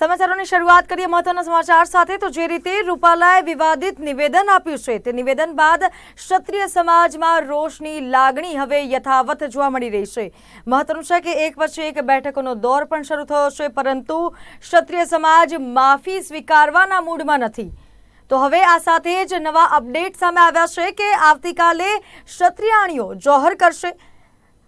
સમાચારોની શરૂઆત કરીએ મહત્વના સમાચાર સાથે. તો જે રીતે રૂપાલાએ વિવાદિત નિવેદન આપ્યું છે, તે નિવેદન બાદ ક્ષત્રિય સમાજમાં રોષની લાગણી હવે યથાવત જોવા મળી રહી છે. મહત્વનું છે કે એક પછી એક બેઠકોનો દોર પણ શરૂ થયો છે, પરંતુ ક્ષત્રિય સમાજ માફી સ્વીકારવાના મૂડમાં નથી. તો હવે આ સાથે જ નવા અપડેટ સામે આવ્યા છે કે આવતીકાલે ક્ષત્રિયાણીઓ જોહર કરશે.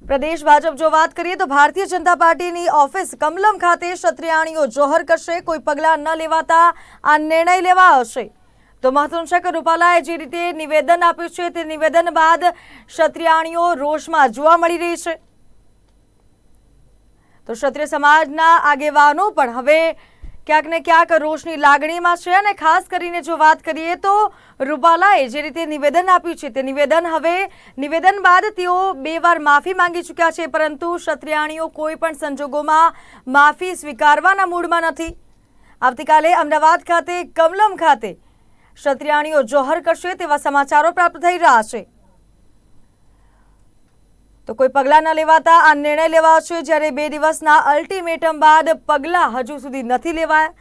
પ્રદેશ ભાજપ જો વાત કરીએ તો ભારતીય જનતા પાર્ટીની ઓફિસ કમલમ ખાતે ક્ષત્રિયાણીઓ જોહર કરશે. કોઈ પગલાં ન લેવાતા આ નિર્ણય લેવા હશે તો મહત્વનું છે કે રૂપાલાએ જે રીતે નિવેદન આપ્યું છે તે નિવેદન બાદ ક્ષત્રિયાણીઓ રોષમાં જોવા મળી રહી છે. તો ક્ષત્રિય સમાજના આગેવાનો પણ હવે ક્યાંક ને ક્યાંક રોષની લાગણીમાં છે અને ખાસ કરીને જો વાત કરીએ તો રૂપાલાએ જે રીતે નિવેદન આપ્યું છે તે નિવેદન હવે નિવેદન બાદ તેઓ બે વાર માફી માંગી ચૂક્યા છે, પરંતુ ક્ષત્રિયાણીઓ કોઈ પણ સંજોગોમાં માફી સ્વીકારવાના મૂડમાં નથી. આવતીકાલે અમદાવાદ ખાતે કમલમ ખાતે ક્ષત્રિયાણીઓ જોહર કરશે તેવા સમાચારો પ્રાપ્ત થઈ રહ્યા છે. તો કોઈ પગલાં ન લેવાતા આ નિર્ણય લેવાયો છે. જ્યારે બે દિવસના અલ્ટિમેટમ બાદ પગલાં હજુ સુધી નથી લેવાયા,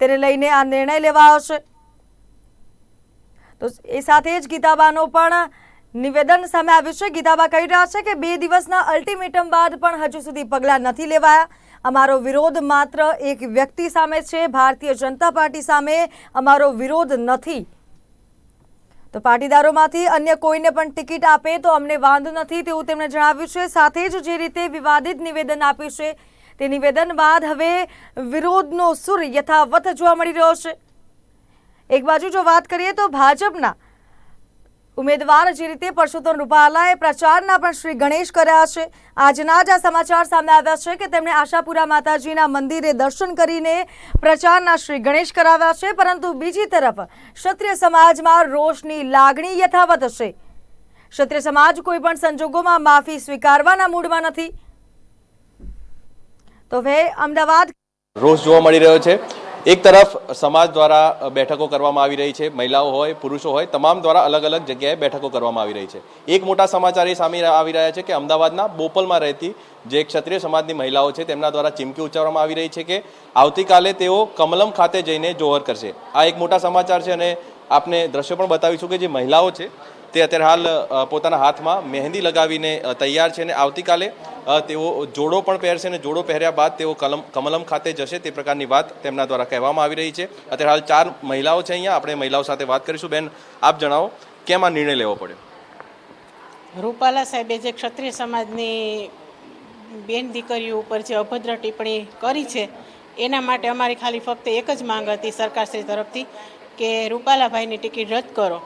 તેને લઈને આ નિર્ણય લેવાયો છે. તો એ સાથે જ ગીતાબાનો પણ નિવેદન સામે આવ્યું છે. ગીતાબા કહી રહ્યા છે કે બે દિવસના અલ્ટિમેટમ બાદ પણ હજુ સુધી પગલાં નથી લેવાયા. અમારો વિરોધ માત્ર એક વ્યક્તિ સામે છે. ભારતીય જનતા પાર્ટી સામે અમારો વિરોધ નથી. તો પાટીદારોમાંથી અન્ય કોઈને પણ ટિકિટ આપે તો અમને વાંધો નથી તેવું તેમણે જણાવ્યું છે. સાથે જ જે રીતે વિવાદિત નિવેદન આપ્યું છે, તે નિવેદન બાદ હવે વિરોધનો સુર યથાવત જોવા મળી રહ્યો છે. એક બાજુ જો વાત કરીએ તો ભાજપના ઉમેદવાર જે રીતે પરસોત્તમ રૂપાલાએ પ્રચારના પણ શ્રી ગણેશ કર્યા છે, આજના જ આ સમાચાર સામે આવ્યા છે કે તેમણે આશાપુરા માતાજીના મંદિરે દર્શન કરીને પ્રચારના શ્રી ગણેશ કરાવ્યા છે, પરંતુ બીજી તરફ ક્ષત્રિય સમાજમાં રોષની લાગણી યથાવત છે. ક્ષત્રિય સમાજ કોઈ પણ સંજોગોમાં માફી સ્વીકારવાના મૂડમાં નથી. તો હવે અમદાવાદ રોષ જોવા મળી રહ્યો છે. એક તરફ સમાજ દ્વારા બેઠકો કરવામાં આવી રહી છે, મહિલાઓ હોય, પુરુષો હોય, તમામ દ્વારા અલગ અલગ જગ્યાએ બેઠકો કરવામાં આવી રહી છે. એક મોટા સમાચાર એ સામે આવી રહ્યા છે કે અમદાવાદના બોપલમાં રહેતી જે ક્ષત્રિય સમાજની મહિલાઓ છે, તેમના દ્વારા ચીમકી ઉચ્ચારવામાં આવી રહી છે કે આવતીકાલે તેઓ કમલમ ખાતે જઈને જોહર કરશે. આ એક મોટા સમાચાર છે અને આપને દ્રશ્ય પણ બતાવીશું કે જે મહિલાઓ છે તે અત્યારે હાલ પોતાના હાથમાં મહેંદી લગાવીને તૈયાર છે અને આવતીકાલે તેઓ જોડો પણ પહેરશે અને જોડો પહેર્યા બાદ તેઓ કલમ, કમલમ ખાતે જશે તે પ્રકારની વાત તેમના દ્વારા કહેવામાં આવી રહી છે. અત્યારે હાલ ચાર મહિલાઓ છે અહીંયા. આપણે મહિલાઓ સાથે વાત કરીશું. બેન, આપ જણાવો, કેમ આ નિર્ણય લેવો પડ્યો? રૂપાલા સાહેબે જે ક્ષત્રિય સમાજની બેન દીકરીઓ ઉપર જે અભદ્ર ટિપ્પણી કરી છે, એના માટે અમારી ખાલી ફક્ત એક જ માંગ હતી સરકારશ્રી તરફથી, કે રૂપાલાભાઈની ટિકિટ રદ કરો.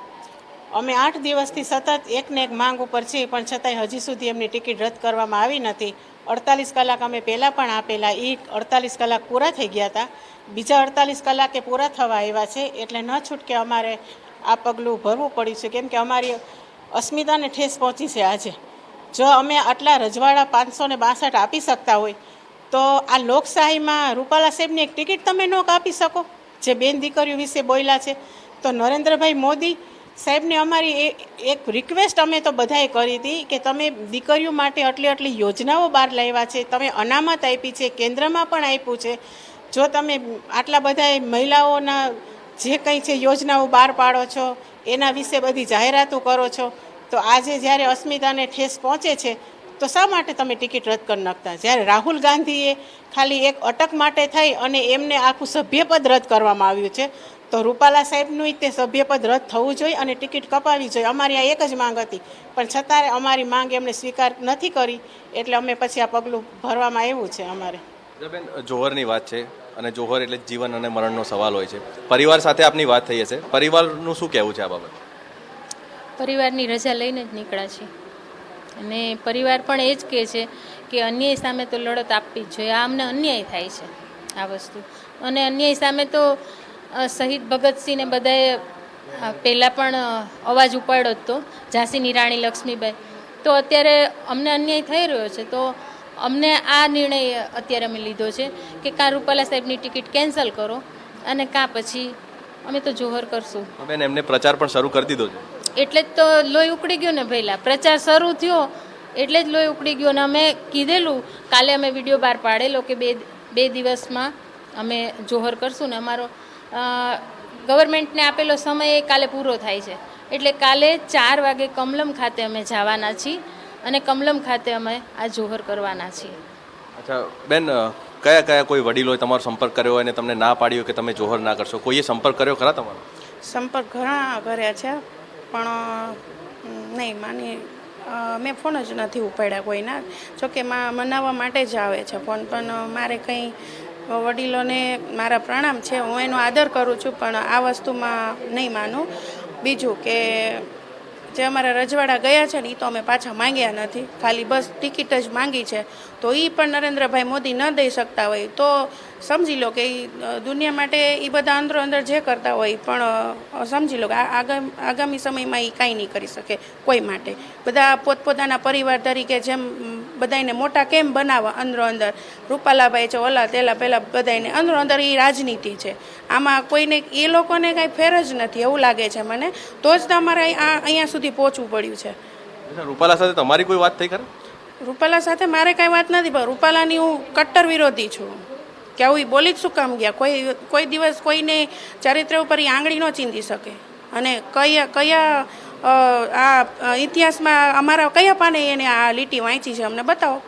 અમે આઠ દિવસથી સતત એકને એક માંગ ઉપર છીએ, પણ છતાંય હજી સુધી એમની ટિકિટ રદ કરવામાં આવી નથી. અડતાલીસ કલાક અમે પહેલાં પણ આપેલા એ અડતાલીસ કલાક પૂરા થઈ ગયા હતા. બીજા અડતાલીસ કલાકે પૂરા થવા આવ્યા છે, એટલે ન છૂટકે અમારે આ પગલું ભરવું પડ્યું છે. કેમ કે અમારી અસ્મિતાને ઠેસ પહોંચી છે આજે. જો અમે આટલા રજવાડા પાંચસો ને બાસઠ આપી શકતા હોય, તો આ લોકશાહીમાં રૂપાલા સાહેબની એક ટિકિટ તમે ન કાપી શકો. જે બેન દીકરીઓ વિશે બોલ્યા છે, તો નરેન્દ્રભાઈ મોદી સાહેબને અમારી એ એક રિક્વેસ્ટ અમે તો બધાએ કરી હતી કે તમે દીકરીઓ માટે આટલી આટલી યોજનાઓ બહાર લાવ્યા છે, તમે અનામત આપી છે, કેન્દ્રમાં પણ આપ્યું છે. જો તમે આટલા બધા મહિલાઓના જે કંઈ છે યોજનાઓ બહાર પાડો છો, એના વિશે બધી જાહેરાતો કરો છો, તો આજે જ્યારે અસ્મિતાને ઠેસ પહોંચે છે, તો શા માટે તમે ટિકિટ રદ કરી નાખતા? જ્યારે રાહુલ ગાંધીએ ખાલી એક અટક માટે થઈ અને એમને આખું સભ્યપદ રદ કરવામાં આવ્યું છે તો રૂપાલા સાહેબનું તે સભ્યપદ રદ થવું જોઈએ અને ટિકિટ કપાવી જોઈએ. અમારી આ એક જ માંગ હતી. પણ છતાં અમારી માંગ એમણે સ્વીકાર નથી કરી. એટલે અમે પછી આ પગલું ભરવામાં આવ્યું છે અમારે. બેન જોહરની વાત છે અને જોહર એટલે જીવન અને મરણનો સવાલ હોય છે. પરિવાર સાથે આપની વાત થઈ હશે. પરિવારનું શું કહેવું છે આ બાબત? પરિવારની રજા લઈને જ નીકળ્યા છે અને પરિવાર પણ એ જ કહે છે કે અન્યાય સામે તો લડત આપવી જ જોઈએ. આ અમને અન્યાય થાય છે આ વસ્તુ. અને અન્યાય સામે તો શહીદ ભગતસિંહને બધાએ પહેલાં પણ અવાજ ઉપાડ્યો જ તો ઝાંસીની રાણી લક્ષ્મીબાઈ. તો અત્યારે અમને અન્યાય થઈ રહ્યો છે તો અમને આ નિર્ણય અત્યારે અમે લીધો છે કે કાં રૂપાલા સાહેબની ટિકિટ કેન્સલ કરો અને કાં પછી અમે તો જોહર કરશું. બેન એમને પ્રચાર પણ શરૂ કરી દીધો છે. એટલે જ તો લોહી ઉકળી ગયો ને પહેલાં પ્રચાર શરૂ થયો એટલે જ લોહી ઉકળી ગયો ને અમે કીધેલું કાલે અમે વીડિયો બહાર પાડેલો કે બે બે દિવસમાં અમે જોહર કરશું ને અમારો ગવર્મેન્ટને આપેલો સમય એ કાલે પૂરો થાય છે. એટલે કાલે ચાર વાગે કમલમ ખાતે અમે જવાના છીએ અને કમલમ ખાતે અમે આ જોહર કરવાના છીએ. અચ્છા બેન કયા કયા કોઈ વડીલોએ તમારો સંપર્ક કર્યો હોય અને તમને ના પાડ્યો કે તમે જોહર ના કરશો? કોઈએ સંપર્ક કર્યો ખરા તમારો? સંપર્ક ઘણા કર્યા છે પણ નહીં માની મેં ફોન જ નથી ઉપાડ્યા કોઈના. જોકે મા મનાવવા માટે જ આવે છે ફોન પણ મારે કંઈ વડીલોને મારા પ્રણામ છે, હું એનો આદર કરું છું, પણ આ વસ્તુમાં નહીં માનું. બીજું કે જે અમારા રજવાડા ગયા છે ને એ તો અમે પાછા માંગ્યા નથી. ખાલી બસ ટિકિટ જ માંગી છે. તો એ પણ નરેન્દ્રભાઈ મોદી ન દઈ શકતા હોય. તો સમજી લો કે દુનિયા માટે એ બધા અંદરો અંદર જે કરતા હોય પણ સમજી લો કે આગામ આગામી સમયમાં એ કાંઈ નહીં કરી શકે કોઈ માટે. બધા પોતપોતાના પરિવાર તરીકે જેમ બધાને મોટા કેમ બનાવવા અંદરો અંદર? રૂપાલાભાઈ છે ઓલા તેલા પહેલાં બધાને અંદરો અંદર એ રાજનીતિ છે. આમાં કોઈને એ લોકોને કાંઈ ફેર જ નથી એવું લાગે છે મને. તો જ તમારે આ અહીંયા સુધી પહોંચવું પડ્યું છે. રૂપાલા સાથે તમારી કોઈ વાત થઈ ખરે? રૂપાલા સાથે મારે કાંઈ વાત નથી પણ રૂપાલાની હું કટ્ટર વિરોધી છું. કે આવું એ બોલી જ શું કામ ગયા? કોઈ કોઈ દિવસ કોઈને ચરિત્ર ઉપર એ આંગળી ન ચીંધી શકે. અને કયા કયા આ ઇતિહાસમાં અમારા કયા પાને એને આ લીટી વાંચી છે? અમને બતાવો.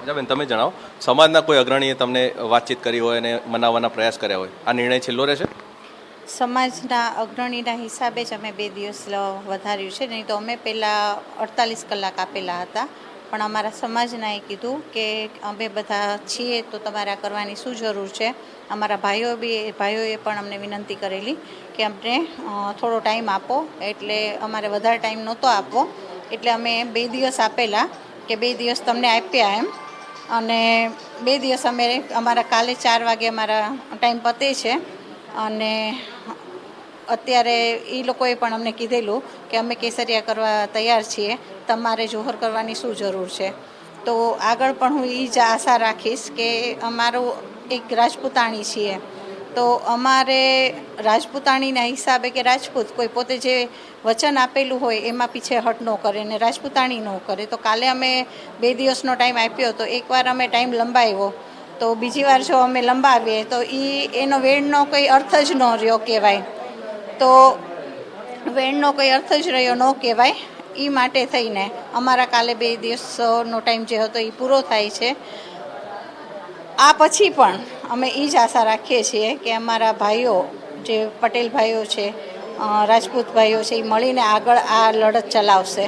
અચ્છા બેન તમે જણાવો. સમાજના કોઈ અગ્રણીએ તમને વાતચીત કરી હોય અને મનાવવાના પ્રયાસ કર્યા હોય? આ નિર્ણય છેલ્લો રહેશે? સમાજના અગ્રણીના હિસાબે જ અમે બે દિવસ વધાર્યું છે. નહીં તો અમે પહેલાં અડતાલીસ કલાક આપેલા હતા. પણ અમારા સમાજનાએ કીધું કે અમે બધા છીએ તો તમારે આ કરવાની શું જરૂર છે? અમારા ભાઈઓ બી ભાઈઓએ પણ અમને વિનંતી કરેલી કે અમને થોડો ટાઈમ આપો, એટલે અમારે વધારે ટાઈમ નહોતો આપવો. એટલે અમે બે દિવસ આપેલા કે બે દિવસ તમને આપ્યા એમ. અને બે દિવસ અમે અમારા કાલે ચાર વાગે અમારા ટાઈમ પતે છે. અને અત્યારે એ લોકોએ પણ અમને કીધેલું કે અમે કેસરિયા કરવા તૈયાર છીએ. તમારે જોહર કરવાની શું જરૂર છે? તો આગળ પણ હું એ જ આશા રાખીશ કે અમારું એક રાજપૂતાણી છીએ. તો અમારે રાજપૂતાણીના હિસાબે કે રાજપૂત કોઈ પોતે જે વચન આપેલું હોય એમાં પીછે હટ ન કરે ને રાજપૂતાણી ન કરે. તો કાલે અમે બે દિવસનો ટાઈમ આપ્યો તો એકવાર અમે ટાઈમ લંબાવ્યો. તો બીજી વાર જો અમે લંબાવીએ તો એ એનો વેણનો કંઈ અર્થ જ ન રહ્યો કહેવાય. તો વેણનો કોઈ અર્થ જ રહ્યો ન કહેવાય. એ માટે થઈને અમારા કાલે બે દિવસનો ટાઈમ જે હતો એ પૂરો થાય છે. આ પછી પણ અમે એ જ આશા રાખીએ છીએ કે અમારા ભાઈઓ, જે પટેલ ભાઈઓ છે રાજપૂત ભાઈઓ છે એ મળીને આગળ આ લડત ચલાવશે.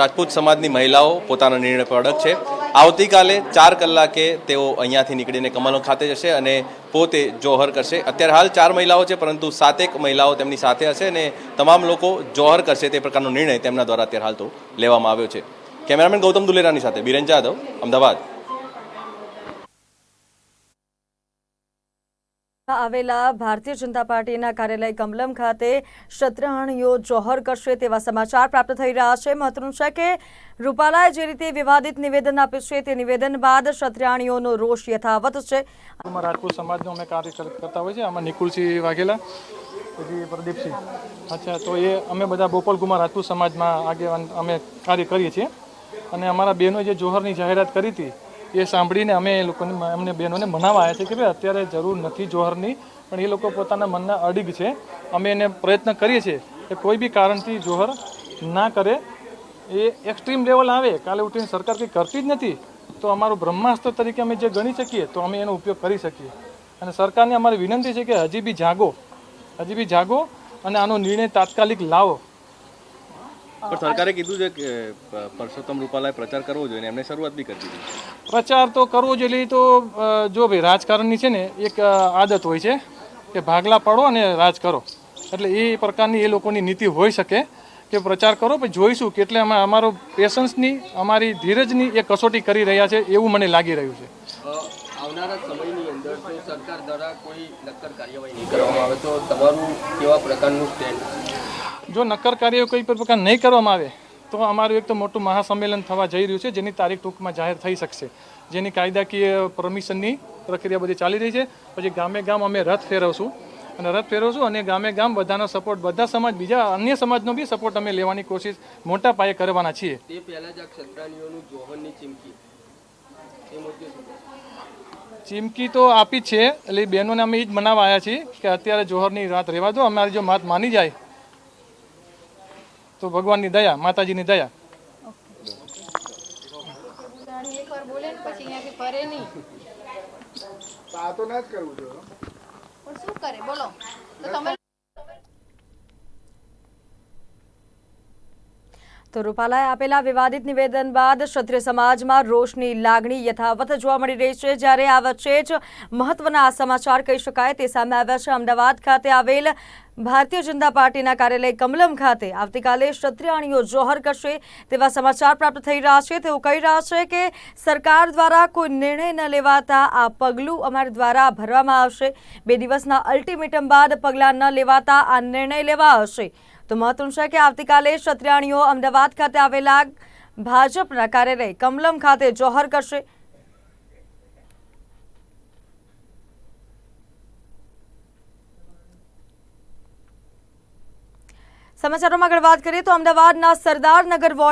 રાજપૂત સમાજની મહિલાઓ પોતાના નિર્ણય અડગ છે. આવતીકાલે ચાર કલાકે તેઓ અહીંયાથી નીકળીને કમલમ ખાતે જશે અને પોતે જોહર કરશે. અત્યારે હાલ ચાર મહિલાઓ છે, પરંતુ સાતેક મહિલાઓ તેમની સાથે હશે અને તમામ લોકો જોહર કરશે તે પ્રકારનો નિર્ણય તેમના દ્વારા અત્યારે હાલ તો લેવામાં આવ્યો છે. કેમેરામેન ગૌતમ દુલેરાની સાથે બિરેન જાદવ, અમદાવાદ. આવેલા ભારતીય જનતા પાર્ટીના કાર્યાલય કમલમ ખાતે ક્ષત્રિયાણીઓ જોહર કરશે તેવા સમાચાર પ્રાપ્ત થઈ રહ્યા છે. મહત્વનું છે કે રૂપાલાએ જે રીતે વિવાદિત નિવેદન આપ્યું છે તે નિવેદન બાદ ક્ષત્રિયાણીઓનો રોષ યથાવત છે. રાજપૂત સમાજનો અમે કાર્ય કરતા હોય છે, આમાં નિકુલસિંહ વાઘેલા પ્રદીપસિંહ. અચ્છા, તો એ અમે બધા બોપલ કુમાર રાજપૂત સમાજમાં આગેવાન અમે કાર્ય કરીએ છીએ. અને અમારા બહેનોએ જે જોહરની જાહેરાત કરી હતી એ સાંભળીને અમે એ લોકોને અમને બહેનોને મનાવવા આવ્યા છે કે ભાઈ અત્યારે જરૂર નથી જોહરની, પણ એ લોકો પોતાના મનના અડીગ છે. અમે એને પ્રયત્ન કરીએ છીએ કે કોઈ બી કારણથી જોહર ના કરે. એ એક્સ્ટ્રીમ લેવલ આવે. કાલે ઉઠીને સરકાર કંઈ કરતી જ નથી, તો અમારું બ્રહ્માસ્ત્ર તરીકે અમે જે ગણી શકીએ, તો અમે એનો ઉપયોગ કરી શકીએ. અને સરકારને અમારી વિનંતી છે કે હજી બી જાગો. હજી બી જાગો અને આનો નિર્ણય તાત્કાલિક લાવો. પણ સરકારે કીધું છે કે પરસોત્તમ રૂપાલાએ પ્રચાર કરવો જોઈએ અને એમને શરૂઆત બી કરી દીધી. પ્રચાર તો કરવો જોઈએ તો જો ભાઈ રાજકારણની છે ને એક આદત હોય છે કે ભાગલા પાડો અને રાજ કરો. એટલે એ પ્રકારની એ લોકોની નીતિ હોઈ શકે કે પ્રચાર કરો પછી જોઈશું કેટલે અમે અમારો પેશન્સની અમારી ધીરજની એ કસોટી કરી રહ્યા છે એવું મને લાગી રહ્યું છે. આવનારા સમયની અંદર જો સરકાર દ્વારા કોઈ નક્કર કાર્યવાહી નહીં કરવામાં આવે તો તમારું કેવા પ્રકારનું સ્ટેન્ડ જો નક્કર કાર્યો કોઈ પણ પ્રકાર નહીં કરવામાં આવે તો અમારું એક તો મોટું મહાસંમેલન થવા જઈ રહ્યું છે જેની તારીખ ટૂંકમાં જાહેર થઈ શકશે. જેની કાયદાકીય પરમિશનની પ્રક્રિયા બધી ચાલી રહી છે. પછી ગામે ગામ અમે રથ ફેરવશું. અને રથ ફેરવશું અને ગામે ગામ બધાનો સપોર્ટ બધા સમાજ બીજા અન્ય સમાજનો બી સપોર્ટ અમે લેવાની કોશિશ મોટા પાયે કરવાના છીએ. તે પહેલા જ આ ક્ષત્રાણીઓનું ચીમકી? ચીમકી તો આપી જ છે એટલે બહેનોને અમે એ જ મનાવવા આવ્યા છીએ કે અત્યારે જોહરની રાત રહેવા દો અમારી જો માત માની જાય તો ભગવાનની દયા માતાજીની દયા. એકવાર બોલે ને પછી અહીંયાથી ફરે નહીં. પણ શું કરે? બોલો. તો રૂપાલાએ આપેલા વિવાદિત નિવેદન બાદ ક્ષત્રિય સમાજમાં રોષની લાગણી યથાવત જોવા મળી રહી છે. જ્યારે આ વચ્ચે જ મહત્વના સમાચાર કહી શકાય. તે સામે આવ્યા છે અમદાવાદ ખાતે આવેલ ભારતીય જનતા પાર્ટીના કાર્યાલય કમલમ ખાતે આવતીકાલે ક્ષત્રિયાણીઓ જોહર કરશે તેવા સમાચાર પ્રાપ્ત થઈ રહ્યા છે. તેઓ કહી રહ્યા છે કે સરકાર દ્વારા કોઈ નિર્ણય ન લેવાતા આ પગલું અમારા દ્વારા ભરવામાં આવશે. બે દિવસના અલ્ટિમેટમ બાદ પગલાં ન લેવાતા આ નિર્ણય લેવા હશે તો મહત્વનું છે કે આવતીકાલે ક્ષત્રિયાણીઓ અમદાવાદ ખાતે આવેલા ભાજપના કાર્યાલય કમલમ ખાતે જોહર કરશે. સમાચારોમાં આગળ વાત કરીએ તો અમદાવાદના સરદારનગર વોર્ડ